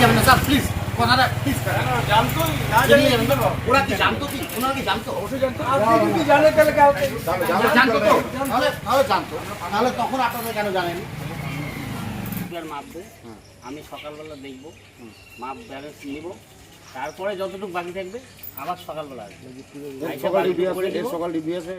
যাবেন না sir please কথাটা প্লিজ জানতোই না জানি ওরা কি জানতো কি? ওনারা কি জানতো? অবশ্যই জানতো। আপনি যদি জানেন তাহলে জানতো তো? তাহলে তাহলে জানতো। তাহলে তখন আপনারা কেন জানেন মাপবে আমি সকালবেলা দেখব মাপ ব্যালেন্স নিব। তারপরে যতটুকু বাকি থাকবে আবার সকালবেলা আসবে। সকাল ডিবি আছে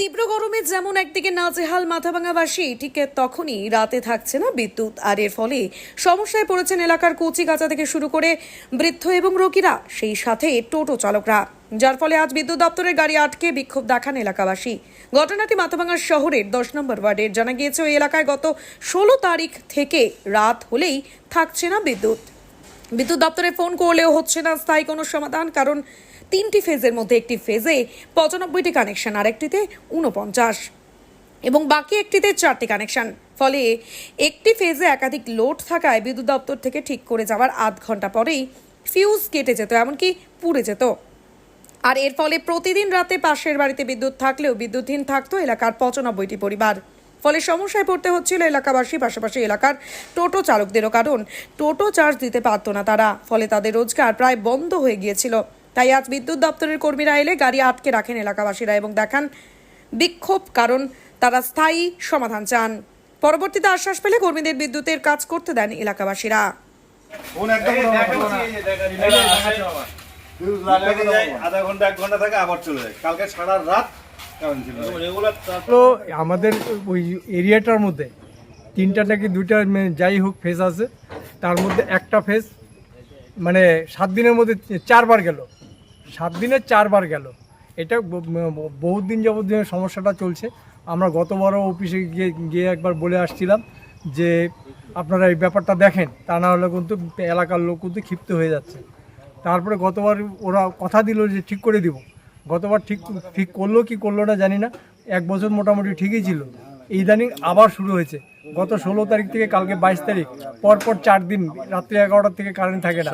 তীব্র গরমে যেমন একদিকে নাজেহাল মাথাভাঙাবাসী, ঠিক তখনই রাতে থাকছে না বিদ্যুৎ। আর এর ফলে সমস্যায় পড়েছেন এলাকার কচি কাঁচা থেকে শুরু করে বৃদ্ধ এবং রোগীরা, সেই সাথে টোটো চালকরা। যার ফলে আজ বিদ্যুৎ দপ্তরের গাড়ি আটকে বিক্ষোভ দেখান এলাকাবাসী। ঘটনাটি মাথাভাঙা শহরের দশ নম্বর ওয়ার্ডের। জানা গিয়েছে, ওই এলাকায় গত ষোলো তারিখ থেকে রাত হলেই থাকছে না বিদ্যুৎ। বিদ্যুৎ দপ্তরে ফোন করলেও হচ্ছে না, স্থায়ী কোনো সমাধান, কারণ তিনটি ফেজের মধ্যে একটি ফেজে পঁচানব্বইটি কানেকশন আর একটিতে উনপঞ্চাশ এবং বাকি একটিতে চারটি কানেকশন। ফলে একটি ফেজে একাধিক লোড থাকায় বিদ্যুৎ দপ্তর থেকে ঠিক করে যাওয়ার আধ ঘণ্টা পরেই ফিউজ কেটে যেত, এমনকি পুড়ে যেত। আর এর ফলে প্রতিদিন রাতে পাশের বাড়িতে বিদ্যুৎ থাকলেও বিদ্যুৎহীন থাকতো এলাকার পঁচানব্বইটি পরিবার। ফলে সমস্যায় পড়তে হচ্ছিল এলাকাবাসী, পাশাপাশি এলাকার টোটো চালকদেরও, কারণ টোটো চার্জ দিতে পারতো না তারা। ফলে তাদের রোজগার প্রায় বন্ধ হয়ে গিয়েছিল। তাই আজ বিদ্যুৎ দপ্তরের কর্মীরা এলে গাড়ি আটকে রাখেন এলাকাবাসীরা এবং দেখান বিক্ষোভ কারণ তারা স্থায়ী সমাধান চান। পরবর্তীতে আশ্বাস পেলে কর্মীদের বিদ্যুতের কাজ করতে দেন এলাকাবাসীরা। ফোন একদম লাগে যায় আধা ঘণ্টা এক ঘণ্টা থাকে আবার চলে যায়। কালকে সারা রাত কারেন্ট ছিল। রেগুলার তো আমাদের ওই এরিয়াটার মধ্যে তিনটা নাকি দুইটা মানে যাই হোক ফেজ আছে। তার মধ্যে একটা ফেজ মানে সাত দিনের মধ্যে চারবার গেল। সাত দিনে চারবার গেল। এটা বহুত দিন যাবত ধরে সমস্যাটা চলছে। আমরা গতবারও অফিসে গিয়ে গিয়ে একবার বলে আসছিলাম যে আপনারা এই ব্যাপারটা দেখেন তা না হলে কিন্তু এলাকার লোক কিন্তু ক্ষিপ্ত হয়ে যাচ্ছে। তারপরে গতবার ওরা কথা দিল যে ঠিক করে দিব। গতবার ঠিক ঠিক করল কি করল না জানি না। এক বছর মোটামুটি ঠিকই ছিল। ইদানিং আবার শুরু হয়েছে। গত ষোলো তারিখ থেকে কালকে বাইশ তারিখ। পরপর চার দিন রাত্রি এগারোটার থেকে কারেন্ট থাকে না।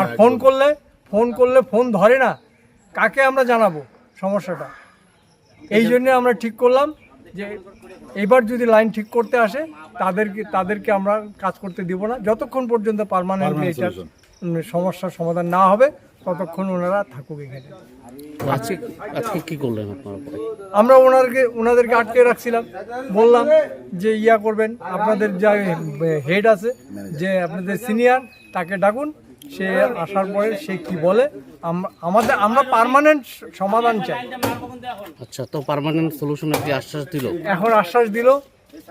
আর ফোন করলে ফোন করলে ফোন ধরে না কাকে আমরা জানাব সমস্যাটা? এই জন্য আমরা ঠিক করলাম যে এবার যদি লাইন ঠিক করতে আসে তাদেরকে তাদেরকে আমরা কাজ করতে দিব না। যতক্ষণ পর্যন্ত পারমানেন্টলি এটার সমস্যার সমাধান না হবে ততক্ষণ ওনারা থাকুক এখানে। আজকে আজকে কি করলেন আপনারা? আমরা ওনাদেরকে ওনাদেরকে আটকে রাখছিলাম। বললাম যে ইয়া করবেন আপনাদের যা হেড আছে যে আপনাদের সিনিয়র তাকে ডাকুন। সে আসার পরে সে কি বলে? আমাদের আমরা পার্মানেন্ট সমাধান চাই। আচ্ছা তো পারমানেন্ট সলিউশন একটি আশ্বাস দিল? এখন আশ্বাস দিল।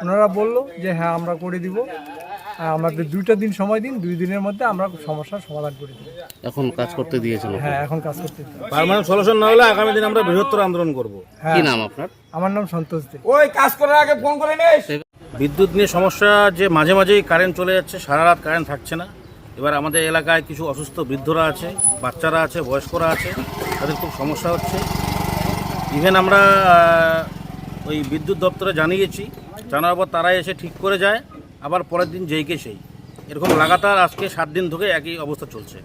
ওনারা বলল যে হ্যাঁ আমরা করে দিব। আর আমাদের দুইটা দিন সময় দিন দুই দিনের মধ্যে আমরা সমস্যার সমাধান করে দিব। এখন কাজ করতে দিয়েছেন আপনি। হ্যাঁ এখন কাজ করতে। পার্মানেন্ট সলিউশন না হলে আগামী দিন আমরা বৃহত্তর আন্দোলন করব। হ্যাঁ। কি নাম আপনার? আমার নাম সন্তোষ দে। ওই কাজ করার আগে ফোন করে নিস। বিদ্যুৎ নিয়ে সমস্যা যে মাঝে মাঝেই কারেন্ট চলে যাচ্ছে সারা রাত কারেন্ট থাকছে না। এবার আমাদের এলাকায় কিছু অসুস্থ বৃদ্ধরা আছে, বাচ্চারা আছে, বয়স্করা আছে, তাদের খুব সমস্যা হচ্ছে। ইভেন আমরা ওই বিদ্যুৎ দপ্তরে জানিয়েছি, জানার পর তারা এসে ঠিক করে যায়, আবার পরের দিন যেইকে সেই। এরকম লাগাতার আজকে সাত দিন ধরে একই অবস্থা চলছে।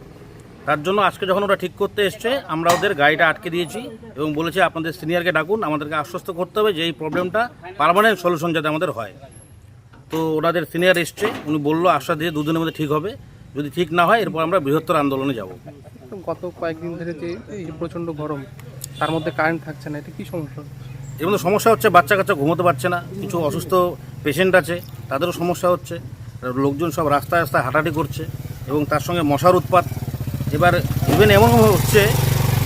তার জন্য আজকে যখন ওরা ঠিক করতে এসছে, আমরা ওদের গাড়িটা আটকে দিয়েছি এবং বলেছি আপনাদের সিনিয়রকে ডাকুন, আমাদেরকে আশ্বস্ত করতে হবে যে এই প্রবলেমটা পারমানেন্ট সলিউশন যাতে আমাদের হয়। তো ওনাদের সিনিয়র এসছে, উনি বলল, আশ্বাস দিয়ে দুদিনের মধ্যে ঠিক হবে। যদি ঠিক না হয় এরপর আমরা বৃহত্তর আন্দোলনে যাব। গত কয়েকদিন ধরে যে এই প্রচণ্ড গরম তার মধ্যে কারেন্ট থাকছে না এটা কি সমস্যা? এর মধ্যে সমস্যা হচ্ছে বাচ্চা কাচ্চা ঘুমোতে পারছে না কিছু অসুস্থ পেশেন্ট আছে তাদেরও সমস্যা হচ্ছে লোকজন সব রাস্তায় রাস্তায় হাঁটাহাঁটি করছে এবং তার সঙ্গে মশার উৎপাত। এবার ইভেন এমন হচ্ছে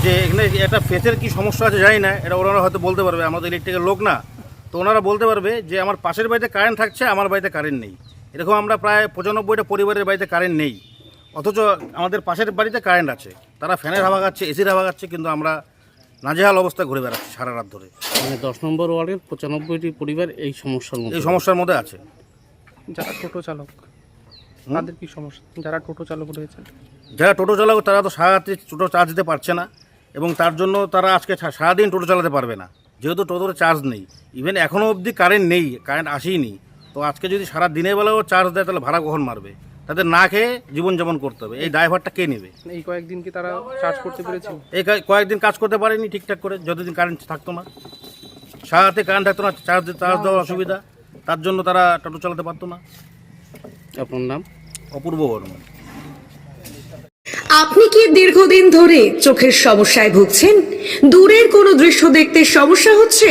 যে এখানে একটা ফেসের কি সমস্যা আছে জানি না এটা ওনারা হয়তো বলতে পারবে আমাদের ইলেকট্রিকের লোক না তো ওনারা বলতে পারবে যে আমার পাশের বাড়িতে কারেন্ট থাকছে আমার বাড়িতে কারেন্ট নেই। এরকম আমরা প্রায় পঁচানব্বইটা পরিবারের বাড়িতে কারেন্ট নেই। অথচ আমাদের পাশের বাড়িতে কারেন্ট আছে। তারা ফ্যানের হাওয়া খাচ্ছে এসির হাওয়া খাচ্ছে কিন্তু আমরা নাজেহাল অবস্থায় ঘুরে বেড়াচ্ছি সারা রাত ধরে। মানে দশ নম্বর ওয়ার্ডের পঁচানব্বইটি পরিবার এই সমস্যার মধ্যে এই সমস্যার মধ্যে আছে। যারা টোটো চালক তাদের কি সমস্যা? যারা টোটো চালক রয়েছে? যারা টোটো চালক তারা তো সারারাত্রি টোটো চার্জ দিতে পারছে না। এবং তার জন্য তারা আজকে সা- সারাদিন টোটো চালাতে পারবে না। যেহেতু টোটোর চার্জ নেই। ইভেন এখনও অবধি কারেন্ট নেই কারেন্ট আসেইনি। তো আজকে যদি সারা দিনের বেলাও চার্জ দেয় তাহলে ভাড়া কখন মারবে? তাদের না খেয়ে জীবনযাপন করতে হবে। এই ড্রাইভারটা কে নেবে? এই কয়েকদিন কি তারা চার্জ করতে পেরেছে? এই কয়েকদিন কাজ করতে পারেনি ঠিকঠাক করে যতদিন কারেন্ট থাকতো না। সারাতে কারেন্ট থাকতো না চার্জ চার্জ দেওয়ার অসুবিধা। তার জন্য তারা টোটো চালাতে পারতো না। আপনার নাম? অপূর্ব বর্মন। আপনি কি দীর্ঘদিন ধরে চোখের সমস্যায় ভুগছেন? দূরের কোনো দৃশ্য দেখতে সমস্যা হচ্ছে?